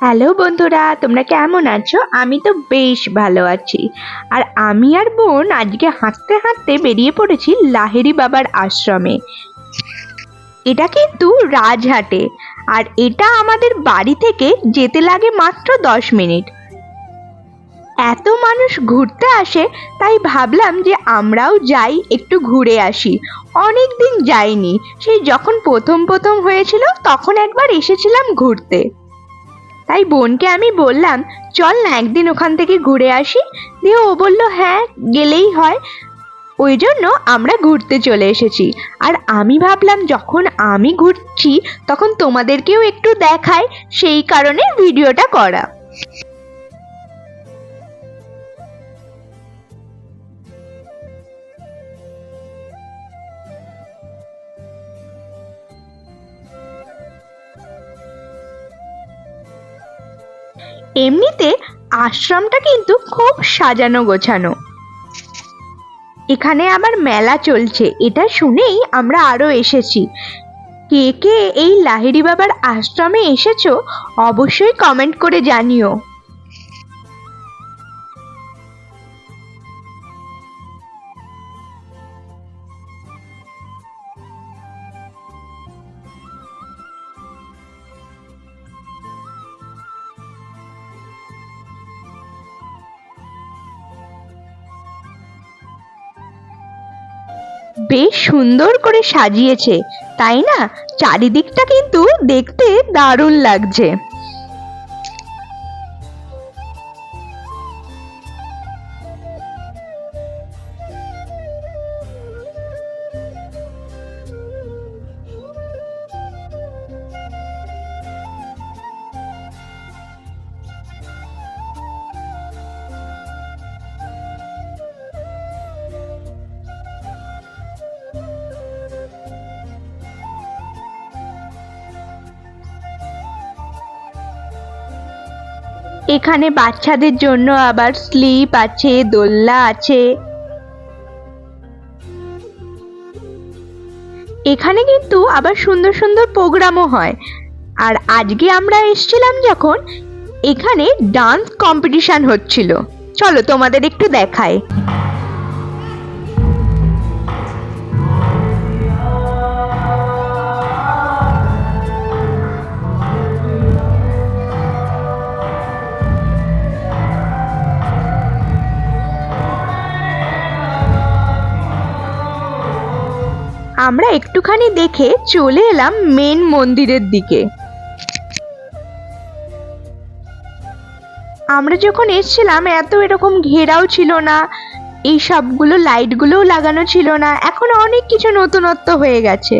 Hello বন্ধুরা, তোমরা কেমন আছো? আমি তো বেশ ভালো আছি। আর আমি আর বোন আজকে হাঁটতে হাঁটতে বেরিয়ে পড়েছি লাহেরি বাবার আশ্রমে। এটা কিন্তু রাজহাটে। আর এটা আমাদের বাড়ি থেকে যেতে লাগে মাত্র দশ মিনিট। এত মানুষ ঘুরতে আসে, তাই ভাবলাম যে আমরাও যাই, একটু ঘুরে আসি। অনেক দিন যাইনি। সেই যখন প্রথম প্রথম হয়েছিল, তখন একবার এসেছিলাম ঘুরতে। তাই বোনকে আমি বললাম, চল না একদিন ওখান থেকে ঘুরে আসি। দিয়ে ও বলল হ্যাঁ গেলেই হয়। ওই জন্য আমরা ঘুরতে চলে এসেছি। আর আমি ভাবলাম, যখন আমি ঘুরছি, তখন তোমাদেরকেও একটু দেখায় সেই কারণে ভিডিওটা করা। এমনিতে আশ্রমটা কিন্তু খুব সাজানো গোছানো। এখানে আবার মেলা চলছে, এটা শুনেই আমরা আরও এসেছি। কে কে এই লাহিড়ি বাবার আশ্রমে এসেছ, অবশ্যই কমেন্ট করে জানিও। বেশ সুন্দর করে সাজিয়েছে। তাই না? চারিদিকটা কিন্তু দেখতে দারুণ লাগছে। এখানে বাচ্চাদের জন্য আবার স্লিপ আছে, দোলনা আছে। এখানে কিন্তু আবার সুন্দর সুন্দর প্রোগ্রামও হয়। আর আজকে আমরা এসছিলাম যখন, এখানে ডান্স কম্পিটিশন হচ্ছিল। চলো তোমাদের একটু দেখায় আমরা একটুখানি দেখে চলে এলাম মেন মন্দিরের দিকে। আমরা যখন এসেছিলাম, এত এরকম ঘেরাও ছিল না, এই সবগুলো লাইটগুলোও লাগানো ছিল না, এখন অনেক কিছু নতুনত্ব হয়ে গেছে।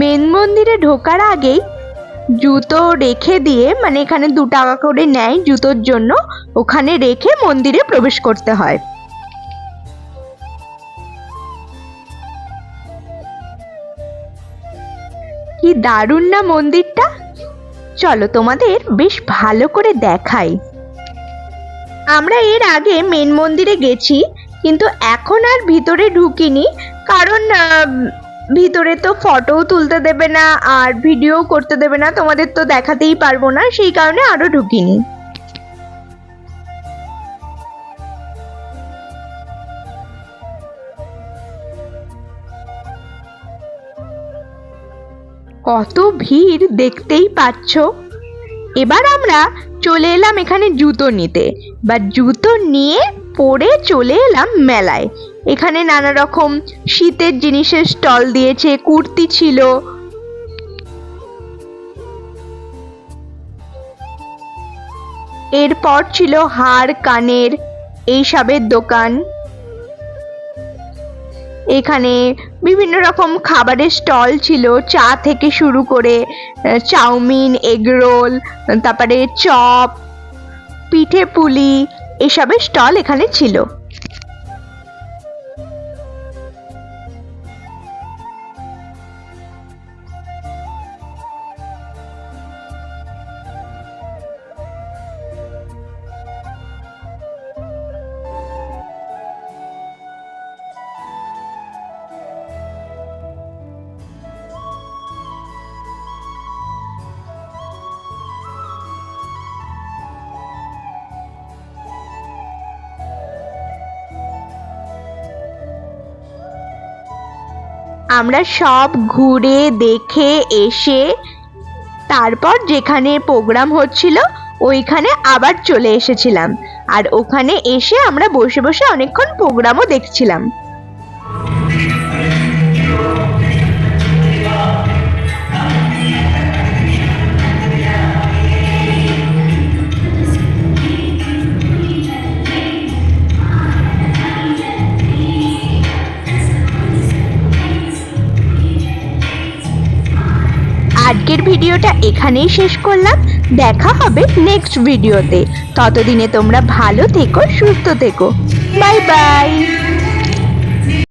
মেন মন্দিরে ঢোকার আগেই জুতো রেখে দিয়ে মানে এখানে দু টাকা করে নেয় জুতোর জন্য, ওখানে রেখে মন্দিরে প্রবেশ করতে হয়। দারুণ না মন্দিরটা? চলো তোমাদের বেশ ভালো করে দেখাই। আমরা এর আগে মেন মন্দিরে গেছি, কিন্তু এখন আর ভিতরে ঢুকিনি, কারণ ভিতরে তো ফটোও তুলতে দেবে না, আর ভিডিও করতে দেবে না, তোমাদের তো দেখাতেই পারব না, সেই কারণে আরও ঢুকিনি। কত ভিড় দেখতেই পাচ্ছ। এবার আমরা চলে এলাম এখানে জুতো নিতে বা জুতো নিয়ে পরে চলে এলাম মেলায়। এখানে নানা রকম শীতের জিনিসের স্টল দিয়েছে, কুর্তি ছিল। এরপর ছিল হার, কানের, এইসবের দোকান। এখানে বিভিন্ন রকম খাবারের স্টল ছিল, চা থেকে শুরু করে চাউমিন চাউমিন এগরোল তারপরে চপ, পিঠে পুলি, এসবের স্টল এখানে ছিল। আমরা সব ঘুরে, দেখে, এসে তারপর যেখানে প্রোগ্রাম হচ্ছিল, ওইখানে আবার চলে এসেছিলাম। আর ওখানে এসে আমরা বসে বসে অনেকক্ষণ প্রোগ্রামও দেখছিলাম। আজকের ভিডিওটা এখানেই শেষ করলাম। দেখা হবে নেক্সট ভিডিওতে ততদিনে তোমরা ভালো থেকো, সুস্থ থেকো। Bye bye